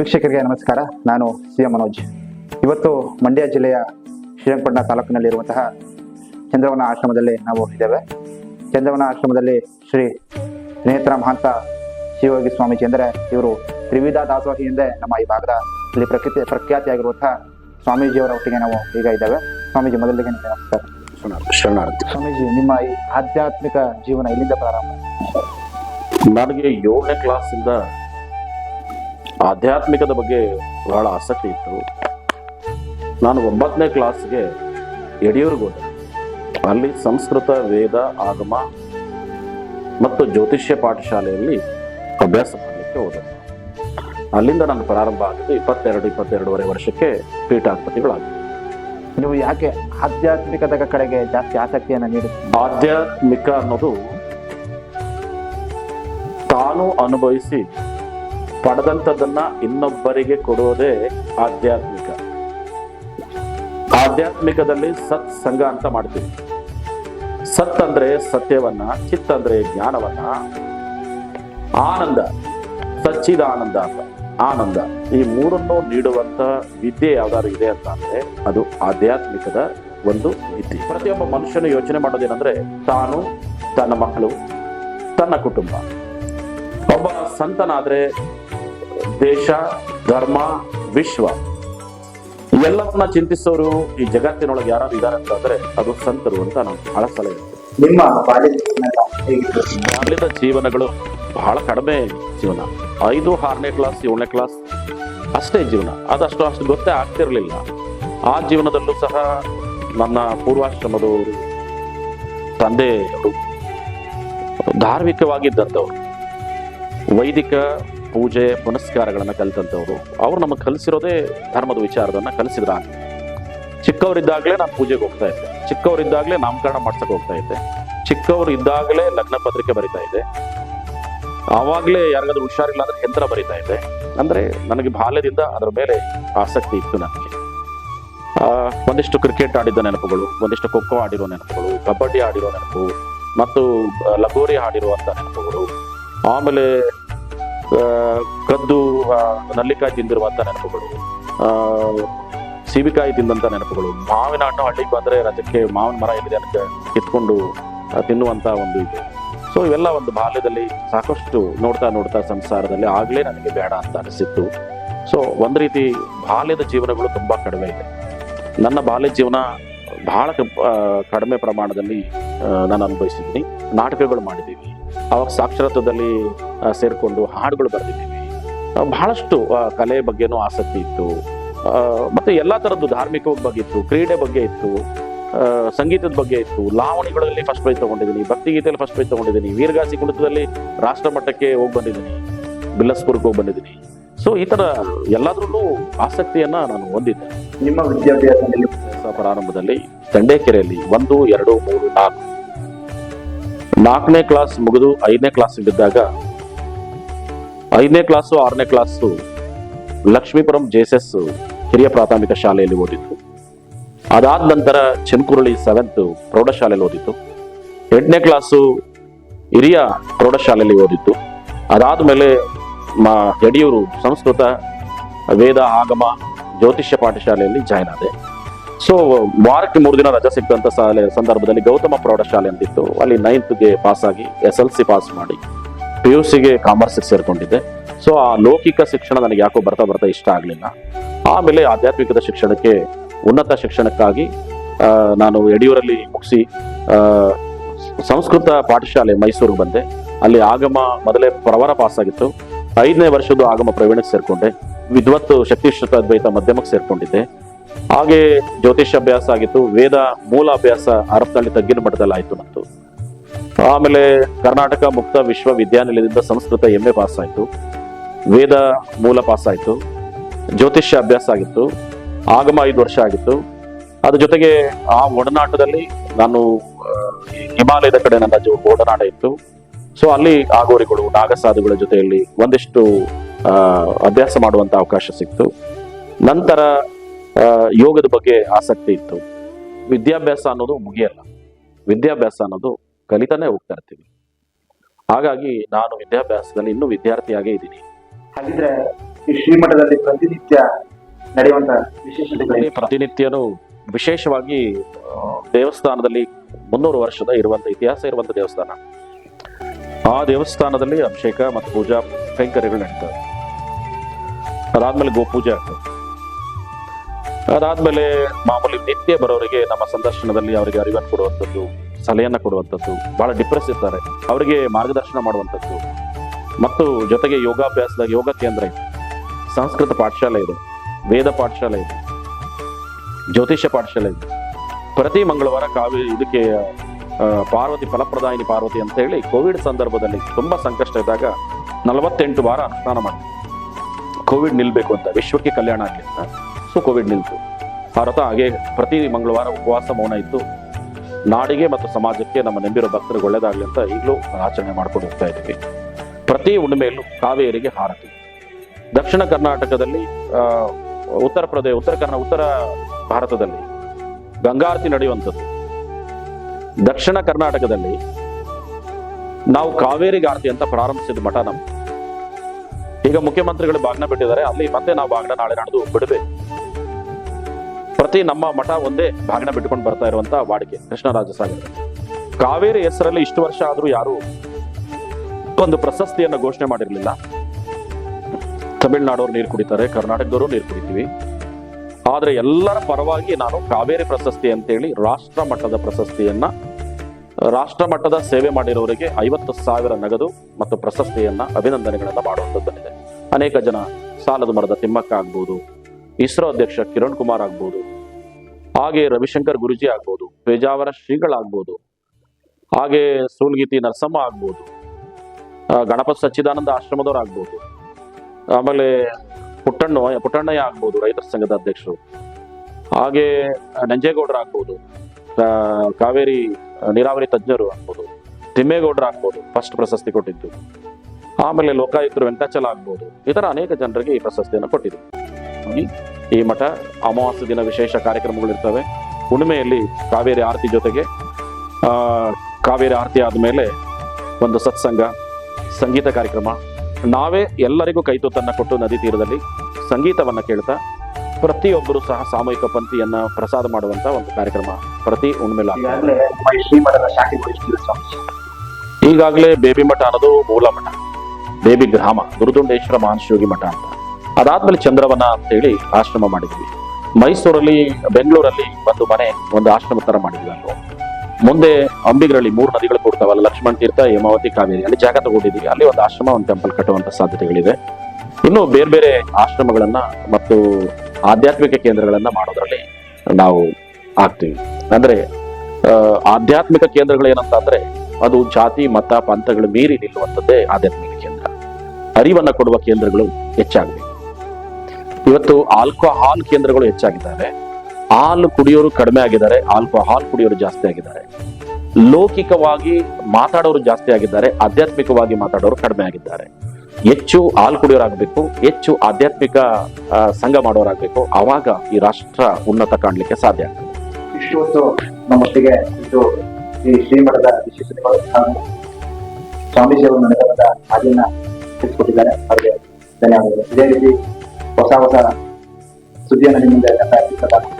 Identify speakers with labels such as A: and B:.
A: ವೀಕ್ಷಕರಿಗೆ ನಮಸ್ಕಾರ. ನಾನು ಸಿ ಎಂ ಮನೋಜ್. ಇವತ್ತು ಮಂಡ್ಯ ಜಿಲ್ಲೆಯ ಶ್ರೀರಂಗಪಟ್ಟಣ ತಾಲೂಕಿನಲ್ಲಿರುವಂತಹ ಚಂದ್ರವನ ಆಶ್ರಮದಲ್ಲಿ ನಾವು ಇದ್ದೇವೆ. ಚಂದ್ರವನ ಆಶ್ರಮದಲ್ಲಿ ಶ್ರೀ ನೇತ್ರ ಮಹಾಂತ ಶಿವಯೋಗಿ ಸ್ವಾಮೀಜಿ ಅಂದರೆ ಇವರು ತ್ರಿವಿಧ ದಾಸೋಹಿಯಿಂದ ನಮ್ಮ ಈ ಭಾಗದ ಇಲ್ಲಿ ಪ್ರಖ್ಯಾತಿ ಪ್ರಖ್ಯಾತಿಯಾಗಿರುವಂತಹ ಸ್ವಾಮೀಜಿಯವರ ಒಟ್ಟಿಗೆ ನಾವು ಈಗ ಇದ್ದೇವೆ. ಸ್ವಾಮೀಜಿ ಮೊದಲಿಗೆ ನಮಸ್ಕಾರ. ಸ್ವಾಮೀಜಿ ನಿಮ್ಮ ಈ ಆಧ್ಯಾತ್ಮಿಕ ಜೀವನ ಇಲ್ಲಿಂದ ಪ್ರಾರಂಭ?
B: ನನಗೆ ಏಳನೇ ಕ್ಲಾಸಿಂದ ಆಧ್ಯಾತ್ಮಿಕದ ಬಗ್ಗೆ ಬಹಳ ಆಸಕ್ತಿ ಇತ್ತು. ನಾನು ಒಂಬತ್ತನೇ ಕ್ಲಾಸ್ಗೆ ಯಡಿಯೂರಿಗೆ ಹೋದೆ. ಅಲ್ಲಿ ಸಂಸ್ಕೃತ ವೇದ ಆಗಮ ಮತ್ತು ಜ್ಯೋತಿಷ್ಯ ಪಾಠಶಾಲೆಯಲ್ಲಿ ಅಭ್ಯಾಸ ಮಾಡಲಿಕ್ಕೆ ಹೋದೆ. ಅಲ್ಲಿಂದ ನಾನು ಪ್ರಾರಂಭ ಆಗಿದ್ದು ಇಪ್ಪತ್ತೆರಡು ಇಪ್ಪತ್ತೆರಡೂವರೆ ವರ್ಷಕ್ಕೆ ಪೀಠಾಧಿಪತಿಗಳಾಗಿತ್ತು
A: ನೀವು ಯಾಕೆ ಆಧ್ಯಾತ್ಮಿಕದ ಕಡೆಗೆ ಜಾಸ್ತಿ ಆಸಕ್ತಿಯನ್ನು ನೀಡಿ
B: ಆಧ್ಯಾತ್ಮಿಕ ಅನ್ನೋದು ತಾನು ಅನುಭವಿಸಿ ಪಡೆದಂಥದ್ದನ್ನ ಇನ್ನೊಬ್ಬರಿಗೆ ಕೊಡೋದೇ ಆಧ್ಯಾತ್ಮಿಕ. ಆಧ್ಯಾತ್ಮಿಕದಲ್ಲಿ ಸತ್ ಸಂಘ ಅಂತ ಮಾಡ್ತೀವಿ. ಸತ್ ಅಂದ್ರೆ ಸತ್ಯವನ್ನ ಚಿತ್ ಅಂದ್ರೆ ಜ್ಞಾನವನ್ನ. ಆನಂದ, ಸಚ್ಚಿದಾನಂದ ಅಂತ. ಆನಂದ. ಈ ಮೂರನ್ನು ನೀಡುವಂತ ವಿದ್ಯೆ ಯಾವ್ದಾದ್ರು ಇದೆ ಅಂತ ಅಂದ್ರೆ ಅದು ಆಧ್ಯಾತ್ಮಿಕದ ಒಂದು ವಿದ್ಯೆ. ಪ್ರತಿಯೊಬ್ಬ ಮನುಷ್ಯನು ಯೋಚನೆ ಮಾಡೋದೇನಂದ್ರೆ ತಾನು ತನ್ನ ಮಕ್ಕಳು, ತನ್ನ ಕುಟುಂಬ. ಒಬ್ಬ ಸಂತನಾದ್ರೆ ದೇಶ ಧರ್ಮ ವಿಶ್ವ. ಎಲ್ಲವನ್ನ ಚಿಂತಿಸೋರು ಈ ಜಗತ್ತಿನೊಳಗೆ ಯಾರು ಇದ್ದಾರೆ ಅಂತಂದ್ರೆ ಅದು ಸಂತರು ಅಂತ ನಾನು ಬಹಳ ಸಲಹೆ.
A: ನಿಮ್ಮ ಬಾಲ್ಯದ
B: ಜೀವನಗಳು ಬಹಳ ಕಡಿಮೆ ಜೀವನ. ಐದು ಆರನೇ ಕ್ಲಾಸ್ ಏಳನೇ ಕ್ಲಾಸ್ ಅಷ್ಟೇ ಜೀವನ. ಅದಷ್ಟು ಅಷ್ಟು ಗೊತ್ತೇ ಆಗ್ತಿರ್ಲಿಲ್ಲ. ಆ ಜೀವನದಲ್ಲೂ ಸಹ ನನ್ನ ಪೂರ್ವಾಶ್ರಮದವರು ತಂದೆಯವರು ಧಾರ್ಮಿಕವಾಗಿದ್ದಂಥವ್ರು ವೈದಿಕ ಪೂಜೆ, ಪುನಸ್ಕಾರಗಳನ್ನು ಕಲಿತಂಥವ್ರು. ಅವ್ರು ನಮಗೆ ಕಲಿಸಿರೋದೇ ಧರ್ಮದ ವಿಚಾರದನ್ನ ಕಲಿಸಿದ್ರ ಚಿಕ್ಕವರಿದ್ದಾಗಲೇ ನಾನು ಪೂಜೆಗೆ ಹೋಗ್ತಾ ಇದ್ದೆ. ಚಿಕ್ಕವರಿದ್ದಾಗಲೇ ನಾಮಕರಣ ಮಾಡ್ಸಕ್ಕೆ ಹೋಗ್ತಾ ಇದ್ದೆ. ಚಿಕ್ಕವರು ಇದ್ದಾಗಲೇ ಲಗ್ನ ಪತ್ರಿಕೆ ಬರಿತಾ ಇದ್ದೆ. ಆವಾಗಲೇ ಯಾರಿಗಾದ್ರೂ ಹುಷಾರಿಲ್ಲ ಅಂದ್ರೆ ಯಂತ್ರ ಬರಿತಾ ಇದ್ದೆ. ಅಂದ್ರೆ ನನಗೆ ಬಾಲ್ಯದಿಂದ ಅದರ ಮೇಲೆ ಆಸಕ್ತಿ ಇತ್ತು ನನಗೆ. ಒಂದಿಷ್ಟು ಕ್ರಿಕೆಟ್ ಆಡಿದ ನೆನಪುಗಳು, ಒಂದಿಷ್ಟು ಖೋಖೋ ಆಡಿರೋ ನೆನಪುಗಳು, ಕಬಡ್ಡಿ ಆಡಿರೋ ನೆನಪು, ಮತ್ತು ಲಗೋರಿ ಆಡಿರುವಂತ ನೆನಪುಗಳು. ಆಮೇಲೆ ಕದ್ದು ನಲ್ಲಿಕಾಯಿ ತಿಂದಿರುವಂಥ ನೆನಪುಗಳು. ಸೀಬಿಕಾಯಿ ತಿಂದಂತ ನೆನಪುಗಳು. ಮಾವಿನ ಹಣ್ಣು ಹಳ್ಳಿಗೆ ಬಂದ್ರೆ ರಜಕ್ಕೆ ಮಾವಿನ ಮರ ಎಲ್ಲಿದೆ ಅಂತ ಕಿತ್ಕೊಂಡು ತಿನ್ನುವಂಥ ಒಂದು ಇದು. ಸೊ ಇವೆಲ್ಲ ಒಂದು ಬಾಲ್ಯದಲ್ಲಿ ಸಾಕಷ್ಟು ನೋಡ್ತಾ ನೋಡ್ತಾ ಸಂಸಾರದಲ್ಲಿ ಆಗಲೇ ನನಗೆ ಬೇಡ ಅಂತ ಅನಿಸಿತ್ತು ಸೊ ಒಂದು ರೀತಿ ಬಾಲ್ಯದ ಜೀವನಗಳು ತುಂಬಾ ಕಡಿಮೆ ಇದೆ. ನನ್ನ ಬಾಲ್ಯ ಜೀವನ ಬಹಳ ಕಡಿಮೆ ಪ್ರಮಾಣದಲ್ಲಿ ನಾನು ಅನುಭವಿಸಿದ್ದೀನಿ. ನಾಟಕಗಳು ಮಾಡಿದ್ದೀವಿ. ಅವಾಗ ಸಾಕ್ಷರತ್ವದಲ್ಲಿ ಸೇರಿಕೊಂಡು ಹಾಡುಗಳು ಬರೆದಿದ್ದೀವಿ. ಬಹಳಷ್ಟು ಕಲೆ ಬಗ್ಗೆನೂ ಆಸಕ್ತಿ ಇತ್ತು. ಮತ್ತು ಮತ್ತೆ ಥರದ್ದು ತರದ್ದು ಧಾರ್ಮಿಕ ಬಗ್ಗೆ ಇತ್ತು ಕ್ರೀಡೆ ಬಗ್ಗೆ ಇತ್ತು ಸಂಗೀತದ ಬಗ್ಗೆ ಇತ್ತು. ಲಾವಣಿಗಳಲ್ಲಿ ಫಸ್ಟ್ ಪ್ರೈಸ್ ತಗೊಂಡಿದ್ದೀನಿ ಭಕ್ತಿಗೀತೆಯಲ್ಲಿ ಫಸ್ಟ್ ಪ್ರೈಸ್ ತಗೊಂಡಿದ್ದೀನಿ ವೀರಗಾಸಿ ಕುಣಿತದಲ್ಲಿ ರಾಷ್ಟ್ರ ಮಟ್ಟಕ್ಕೆ ಹೋಗಿ ಬಂದಿದ್ದೀನಿ ಬಿಲ್ಲಸ್ಪುರ್ಗೆ ಹೋಗಿ ಬಂದಿದ್ದೀನಿ. ಸೊ ಈ ತರ ಎಲ್ಲಾದ್ರಲ್ಲೂ ಆಸಕ್ತಿಯನ್ನ ನಾನು ಹೊಂದಿದ್ದೆ.
A: ನಿಮ್ಮ
B: ವಿದ್ಯಾಭ್ಯಾಸ ಪ್ರಾರಂಭದಲ್ಲಿ ದಂಡೇಕೆರೆಯಲ್ಲಿ ಒಂದು ಎರಡು ಮೂರು ನಾಲ್ಕು. ನಾಲ್ಕನೇ ಕ್ಲಾಸ್ ಮುಗಿದು ಐದನೇ ಕ್ಲಾಸ್ ಬಿದ್ದಾಗ, ಐದನೇ ಕ್ಲಾಸು ಆರನೇ ಕ್ಲಾಸು ಲಕ್ಷ್ಮೀಪುರಂ ಜೆಎಸ್ಎಸ್ ಹಿರಿಯ ಪ್ರಾಥಮಿಕ ಶಾಲೆಯಲ್ಲಿ ಓದಿತ್ತು ಅದಾದ ನಂತರ ಚೆನ್ಕುರಳಿ ಸೆವೆಂತ್ ಪ್ರೌಢಶಾಲೆಯಲ್ಲಿ ಓದಿತ್ತು ಎಂಟನೇ ಕ್ಲಾಸು ಹಿರಿಯ ಪ್ರೌಢಶಾಲೆಯಲ್ಲಿ ಓದಿತ್ತು ಅದಾದ ಮೇಲೆ ಮಾ ಯಡಿಯೂರು ಸಂಸ್ಕೃತ ವೇದ ಆಗಮ ಜ್ಯೋತಿಷ್ಯ ಪಾಠಶಾಲೆಯಲ್ಲಿ ಜಾಯ್ನ್ ಆದೆ. ಸೊ ವಾರಕ್ಕೆ ಮೂರು ದಿನ ರಜಾ ಸಿಕ್ಕಂತ ಶಾಲೆ ಸಂದರ್ಭದಲ್ಲಿ ಗೌತಮ ಪ್ರೌಢಶಾಲೆ ಅಂತಿತ್ತು. ಅಲ್ಲಿ ನೈನ್ತ್ಗೆ ಪಾಸ್ ಆಗಿ ಎಸ್ ಎಲ್ ಸಿ ಪಾಸ್ ಮಾಡಿ ಪಿ ಯು ಸಿಗೆ ಕಾಮರ್ಸ್ ಸೇರ್ಕೊಂಡಿದ್ದೆ. ಸೊ ಆ ಲೌಕಿಕ ಶಿಕ್ಷಣ ನನಗೆ ಯಾಕೋ ಬರ್ತಾ ಬರ್ತಾ ಇಷ್ಟ ಆಗಲಿಲ್ಲ. ಆಮೇಲೆ ಆಧ್ಯಾತ್ಮಿಕದ ಶಿಕ್ಷಣಕ್ಕೆ, ಉನ್ನತ ಶಿಕ್ಷಣಕ್ಕಾಗಿ ನಾನು ಯಡಿಯೂರಲ್ಲಿ ಮುಗಿಸಿ ಸಂಸ್ಕೃತ ಪಾಠಶಾಲೆ ಮೈಸೂರಿಗೆ ಬಂದೆ. ಅಲ್ಲಿ ಆಗಮ ಮೊದಲೇ ಪ್ರವರ ಪಾಸ್ ಆಗಿತ್ತು. ಐದನೇ ವರ್ಷದ ಆಗಮ ಪ್ರವೀಣಕ್ಕೆ ಸೇರ್ಕೊಂಡೆ. ವಿದ್ವತ್ ಶಕ್ತಿಶ್ರುತ ಅದ್ವೈತ ಮಧ್ಯಮಕ್ಕೆ ಸೇರ್ಕೊಂಡಿದ್ದೆ. ಹಾಗೆ ಜ್ಯೋತಿಷ್ಯ ಅಭ್ಯಾಸ ಆಗಿತ್ತು, ವೇದ ಮೂಲ ಅಭ್ಯಾಸ ಹರಪನಹಳ್ಳಿ ತಗ್ಗಿನ ಮಠದಲ್ಲಿ ಆಯ್ತು ಆಮೇಲೆ ಕರ್ನಾಟಕ ಮುಕ್ತ ವಿಶ್ವವಿದ್ಯಾನಿಲಯದಿಂದ ಸಂಸ್ಕೃತ ಎಂ ಎ ಪಾಸ್ ಆಯ್ತು ವೇದ ಮೂಲ ಪಾಸ್ ಆಯ್ತು ಜ್ಯೋತಿಷ್ಯ ಅಭ್ಯಾಸ ಆಗಿತ್ತು. ಆಗಮ ಐದು ವರ್ಷ ಆಗಿತ್ತು. ಅದ್ರ ಜೊತೆಗೆ ಆ ಒಡನಾಟದಲ್ಲಿ ನಾನು ಹಿಮಾಲಯದ ಕಡೆ ನನ್ನ ಒಡನಾಟ ಇತ್ತು. ಸೊ ಅಲ್ಲಿ ಆಗೋರಿಗಳು, ನಾಗಸಾಧುಗಳ ಜೊತೆಯಲ್ಲಿ ಒಂದಿಷ್ಟು ಅಭ್ಯಾಸ ಮಾಡುವಂತ ಅವಕಾಶ ಸಿಕ್ತು. ನಂತರ ಯೋಗದ ಬಗ್ಗೆ ಆಸಕ್ತಿ ಇತ್ತು. ವಿದ್ಯಾಭ್ಯಾಸ ಅನ್ನೋದು ಮುಗಿಯಲ್ಲ. ವಿದ್ಯಾಭ್ಯಾಸ ಅನ್ನೋದು ಕಲಿತಾನೆ ಹೋಗ್ತಾ ಇರ್ತೀವಿ. ಹಾಗಾಗಿ ನಾನು ವಿದ್ಯಾಭ್ಯಾಸದಲ್ಲಿ ಇನ್ನೂ ವಿದ್ಯಾರ್ಥಿಯಾಗೇ ಇದ್ದೀನಿ.
A: ಹಾಗಿದ್ರೆ ಈ ಶ್ರೀಮಠದಲ್ಲಿ ಪ್ರತಿನಿತ್ಯ ನಡೆಯುವಂತ ವಿಶೇಷತೆಗಳು
B: ಇಲ್ಲಿ ಪ್ರತಿನಿತ್ಯನೂ ವಿಶೇಷವಾಗಿ ದೇವಸ್ಥಾನದಲ್ಲಿ ಮುನ್ನೂರು ವರ್ಷದ ಇರುವಂತ ಇತಿಹಾಸ ಇರುವಂತ ದೇವಸ್ಥಾನ. ಆ ದೇವಸ್ಥಾನದಲ್ಲಿ ಅಭಿಷೇಕ ಮತ್ತು ಪೂಜಾ ಕೈಂಕರ್ಯಗಳು ನಡೀತವೆ. ಅದಾದ್ಮೇಲೆ ಗೋಪೂಜೆ ಆಗ್ತದೆ. ಅದಾದ್ಮೇಲೆ ಮಾಮೂಲಿ ನಿತ್ಯ ಬರೋರಿಗೆ ನಮ್ಮ ಸಂದರ್ಶನದಲ್ಲಿ ಅವರಿಗೆ ಅರಿವನ್ನು ಕೊಡುವಂಥದ್ದು, ಸಲಹೆಯನ್ನ ಕೊಡುವಂಥದ್ದು ಬಹಳ ಡಿಪ್ರೆಸ್ ಇರ್ತಾರೆ. ಅವರಿಗೆ ಮಾರ್ಗದರ್ಶನ ಮಾಡುವಂಥದ್ದು. ಮತ್ತು ಜೊತೆಗೆ ಯೋಗಾಭ್ಯಾಸದ ಯೋಗ ಕೇಂದ್ರ ಇದೆ. ಸಂಸ್ಕೃತ ಪಾಠಶಾಲೆ ಇದೆ, ವೇದ ಪಾಠಶಾಲೆ ಇದೆ, ಜ್ಯೋತಿಷ್ಯ ಪಾಠಶಾಲೆ ಇದೆ. ಪ್ರತಿ ಮಂಗಳವಾರ ಕಾವಿ ಇದಕ್ಕೆ ಪಾರ್ವತಿ ಫಲಪ್ರದಾಯಿನಿ ಪಾರ್ವತಿ ಅಂತ ಹೇಳಿ ಕೋವಿಡ್ ಸಂದರ್ಭದಲ್ಲಿ ತುಂಬಾ ಸಂಕಷ್ಟ ಇದ್ದಾಗ ನಲವತ್ತೆಂಟು ವಾರ ಅನುಷ್ಠಾನ ಮಾಡಿ ಕೋವಿಡ್ ನಿಲ್ಬೇಕು ಅಂತ, ವಿಶ್ವಕ್ಕೆ ಕಲ್ಯಾಣ ಅಂತ. ಸೊ ಕೋವಿಡ್ ನಿಂತು ಆ ರಥ ಹಾಗೆ ಪ್ರತಿ ಮಂಗಳವಾರ ಉಪವಾಸ ಮೌನ ಇತ್ತು ನಾಡಿಗೆ ಮತ್ತು ಸಮಾಜಕ್ಕೆ ನಮ್ಮ ನಂಬಿರೋ ಭಕ್ತರಿಗೆ ಒಳ್ಳೇದಾಗಲಿ ಅಂತ ಈಗಲೂ ಆಚರಣೆ ಮಾಡ್ಕೊಂಡು ಹೋಗ್ತಾ ಇದ್ದೀವಿ. ಪ್ರತಿ ಹುಣ್ಣಿಮೆಯಲ್ಲೂ ಕಾವೇರಿಗೆ ಹಾರತಿ. ದಕ್ಷಿಣ ಕರ್ನಾಟಕದಲ್ಲಿ ಉತ್ತರ ಪ್ರದೇಶ ಉತ್ತರ ಕರ್ನಾ, ಉತ್ತರ ಭಾರತದಲ್ಲಿ ಗಂಗಾರತಿ ನಡೆಯುವಂಥದ್ದು. ದಕ್ಷಿಣ ಕರ್ನಾಟಕದಲ್ಲಿ ನಾವು ಕಾವೇರಿ ಆರತಿ ಅಂತ ಪ್ರಾರಂಭಿಸಿದ ಮಠ ನಮ್ಮ ಈಗ ಮುಖ್ಯಮಂತ್ರಿಗಳು ಬಾಗ್ನ ಬಿಟ್ಟಿದ್ದಾರೆ. ಅಲ್ಲಿ ಮತ್ತೆ ನಾವು ಬಾಗ್ನ ನಾಳೆ ನಡೆದು ಬಿಡಬೇಕು. ಪ್ರತಿ ನಮ್ಮ ಮಠ ಒಂದೇ ಭಾಗನ ಬಿಟ್ಕೊಂಡು ಬರ್ತಾ ಇರುವಂತ ವಾಡಿಕೆ ಕೃಷ್ಣರಾಜ ಸಾಗರ ಕಾವೇರಿ ಹೆಸರಲ್ಲಿ ಇಷ್ಟು ವರ್ಷ ಆದರೂ ಯಾರು ಒಂದು ಪ್ರಶಸ್ತಿಯನ್ನು ಘೋಷಣೆ ಮಾಡಿರಲಿಲ್ಲ. ತಮಿಳ್ನಾಡವ್ರು ನೀರು ಕುಡಿತಾರೆ, ಕರ್ನಾಟಕದವರು ನೀರು ಕುಡಿತೀವಿ. ಆದರೆ ಎಲ್ಲರ ಪರವಾಗಿ ನಾನು ಕಾವೇರಿ ಪ್ರಶಸ್ತಿ ಅಂತೇಳಿ ರಾಷ್ಟ್ರ ಮಟ್ಟದ ಪ್ರಶಸ್ತಿಯನ್ನ, ರಾಷ್ಟ್ರ ಮಟ್ಟದ ಸೇವೆ ಮಾಡಿರೋರಿಗೆ ಐವತ್ತು ಸಾವಿರ ನಗದು ಮತ್ತು ಪ್ರಶಸ್ತಿಯನ್ನ ಅಭಿನಂದನೆಗಳನ್ನ ಮಾಡುವಂಥದ್ದು ಬಂದಿದೆ ಅನೇಕ ಜನ ಸಾಲದ ಮರದ ತಿಮ್ಮಕ್ಕ ಆಗ್ಬೋದು ಇಸ್ರೋ ಅಧ್ಯಕ್ಷ ಕಿರಣ್ ಕುಮಾರ್ ಆಗ್ಬೋದು. ಹಾಗೆ ರವಿಶಂಕರ್ ಗುರುಜಿ ಆಗ್ಬೋದು. ಪೇಜಾವರ ಶ್ರೀಗಳಾಗ್ಬೋದು ಹಾಗೆ ಸೂಲ್ಗೀತಿ ನರಸಮ್ಮ ಆಗ್ಬೋದು. ಗಣಪತಿ ಸಚ್ಚಿದಾನಂದ ಆಶ್ರಮದವ್ರು ಆಗ್ಬೋದು. ಆಮೇಲೆ ಪುಟ್ಟಣ್ಣ, ಪುಟ್ಟಣ್ಣಯ್ಯ ಆಗ್ಬೋದು ರೈತರ ಸಂಘದ ಅಧ್ಯಕ್ಷರು. ಹಾಗೆ ನಂಜೇಗೌಡರು ಆಗ್ಬೋದು. ಕಾವೇರಿ, ನೀರಾವರಿ ತಜ್ಞರು ಆಗ್ಬೋದು. ತಿಮ್ಮೇಗೌಡರು ಆಗ್ಬೋದು, ಫಸ್ಟ್ ಪ್ರಶಸ್ತಿ ಕೊಟ್ಟಿದ್ದು. ಆಮೇಲೆ ಲೋಕಾಯುಕ್ತರು ವೆಂಕಟಾಚಲ ಆಗ್ಬೋದು. ಈ ಅನೇಕ ಜನರಿಗೆ ಈ ಪ್ರಶಸ್ತಿಯನ್ನು ಕೊಟ್ಟಿದೆ. ಈ- ಈ ಮಠ ಅಮಾವಾಸ್ಯ ದಿನ ವಿಶೇಷ ಕಾರ್ಯಕ್ರಮಗಳಿರ್ತವೆ ಹುಣ್ಣಿಮೆಯಲ್ಲಿ ಕಾವೇರಿ ಆರತಿ ಜೊತೆಗೆ ಆ, ಕಾವೇರಿ ಆರತಿ ಆದಮೇಲೆ ಒಂದು ಸತ್ಸಂಗ ಸಂಗೀತ ಕಾರ್ಯಕ್ರಮ. ನಾವೇ ಎಲ್ಲರಿಗೂ ಕೈತುತ್ತನ್ನ ಕೊಟ್ಟು ನದಿ ತೀರದಲ್ಲಿ ಸಂಗೀತವನ್ನ ಕೇಳ್ತಾ ಪ್ರತಿಯೊಬ್ಬರು ಸಹ ಸಾಮೂಹಿಕ ಪಂಕ್ತಿಯನ್ನ ಪ್ರಸಾದ ಮಾಡುವಂತ ಒಂದು ಕಾರ್ಯಕ್ರಮ ಪ್ರತಿ ಇದೆ.
A: ಈಗಾಗಲೇ
B: ಬೇಬಿ ಮಠ ಅನ್ನೋದು ಮೂಲ ಮಠ. ಬೇಬಿ ಗ್ರಾಮ ಗುರುದುಂಡೇಶ್ವರ ಮಹಾಶಿವಗಿ ಮಠ ಅಂತ. ಅದಾದ್ಮೇಲೆ ಚಂದ್ರವನ ಅಂತೇಳಿ ಆಶ್ರಮ ಮಾಡಿದ್ವಿ. ಮೈಸೂರಲ್ಲಿ, ಬೆಂಗಳೂರಲ್ಲಿ ಒಂದು ಮನೆ, ಒಂದು ಆಶ್ರಮ ತರ ಮಾಡಿದ್ವಿ ಅಲ್ಲೂ. ಮುಂದೆ ಅಂಬಿಗರಲ್ಲಿ ಮೂರು ನದಿಗಳು ಕೊಡ್ತಾವಲ್ಲ, ಲಕ್ಷ್ಮಣ ತೀರ್ಥ, ಹೇಮಾವತಿ, ಕಾವೇರಿ, ಅಲ್ಲಿ ಜಾಗ ತಗೊಂಡಿದ್ದೀವಿ. ಅಲ್ಲಿ ಒಂದು ಆಶ್ರಮ ಒಂದು ಟೆಂಪಲ್ ಕಟ್ಟುವಂತ ಸಾಧ್ಯತೆಗಳಿವೆ. ಇನ್ನು ಬೇರೆ ಬೇರೆ ಆಶ್ರಮಗಳನ್ನ ಮತ್ತು ಆಧ್ಯಾತ್ಮಿಕ ಕೇಂದ್ರಗಳನ್ನ ಮಾಡೋದ್ರಲ್ಲಿ ನಾವು ಆಗ್ತೀವಿ. ಅಂದ್ರೆ ಆಧ್ಯಾತ್ಮಿಕ ಕೇಂದ್ರಗಳು ಏನಂತಂದ್ರೆ ಅದು ಜಾತಿ, ಮತ, ಪಂಥಗಳು ಮೀರಿ ನಿಲ್ಲುವಂಥದ್ದೇ ಆಧ್ಯಾತ್ಮಿಕ ಕೇಂದ್ರ. ಅರಿವನ್ನ ಕೊಡುವ ಕೇಂದ್ರಗಳು ಹೆಚ್ಚಾಗಬೇಕು. ಇವತ್ತು ಆಲ್ಕೋಹಾಲ್ ಕೇಂದ್ರಗಳು ಹೆಚ್ಚಾಗಿದ್ದಾರೆ. ಹಾಲು ಕುಡಿಯೋರು ಕಡಿಮೆ ಆಗಿದ್ದಾರೆ, ಆಲ್ಕೋಹಾಲ್ ಕುಡಿಯೋರು ಜಾಸ್ತಿ ಆಗಿದ್ದಾರೆ. ಲೌಕಿಕವಾಗಿ ಮಾತಾಡೋರು ಜಾಸ್ತಿ ಆಗಿದ್ದಾರೆ, ಆಧ್ಯಾತ್ಮಿಕವಾಗಿ ಮಾತಾಡೋರು ಕಡಿಮೆ ಆಗಿದ್ದಾರೆ. ಹೆಚ್ಚು ಹಾಲು ಕುಡಿಯೋರಾಗಬೇಕು, ಹೆಚ್ಚು ಆಧ್ಯಾತ್ಮಿಕ ಸಂಘ ಮಾಡೋರಾಗಬೇಕು, ಆವಾಗ ಈ ರಾಷ್ಟ್ರ ಉನ್ನತ ಕಾಣಲಿಕ್ಕೆ ಸಾಧ್ಯ ಆಗ್ತದೆ.
A: ನಮ್ಮೊಟ್ಟಿಗೆ ಇದು ಈ ಶ್ರೀಮಠದ ವಿಶೇಷ ಹಾಗೂ ಸ್ವಾಮೀಜಿ ಅವರು ನನಗೆ ಬಂದ ಹಾದಿಯನ್ನ ತಿಳಿಸ್ಕೊಟ್ಟಿದ್ದಾರೆ. ಅವರಿಗೆ ಧನ್ಯವಾದಗಳು. ಇದೇ ರೀತಿ ಹೊಸ ಹೊಸ ಸುದ್ದಿಯನ್ನು ನಿಮ್ಮಿಂದ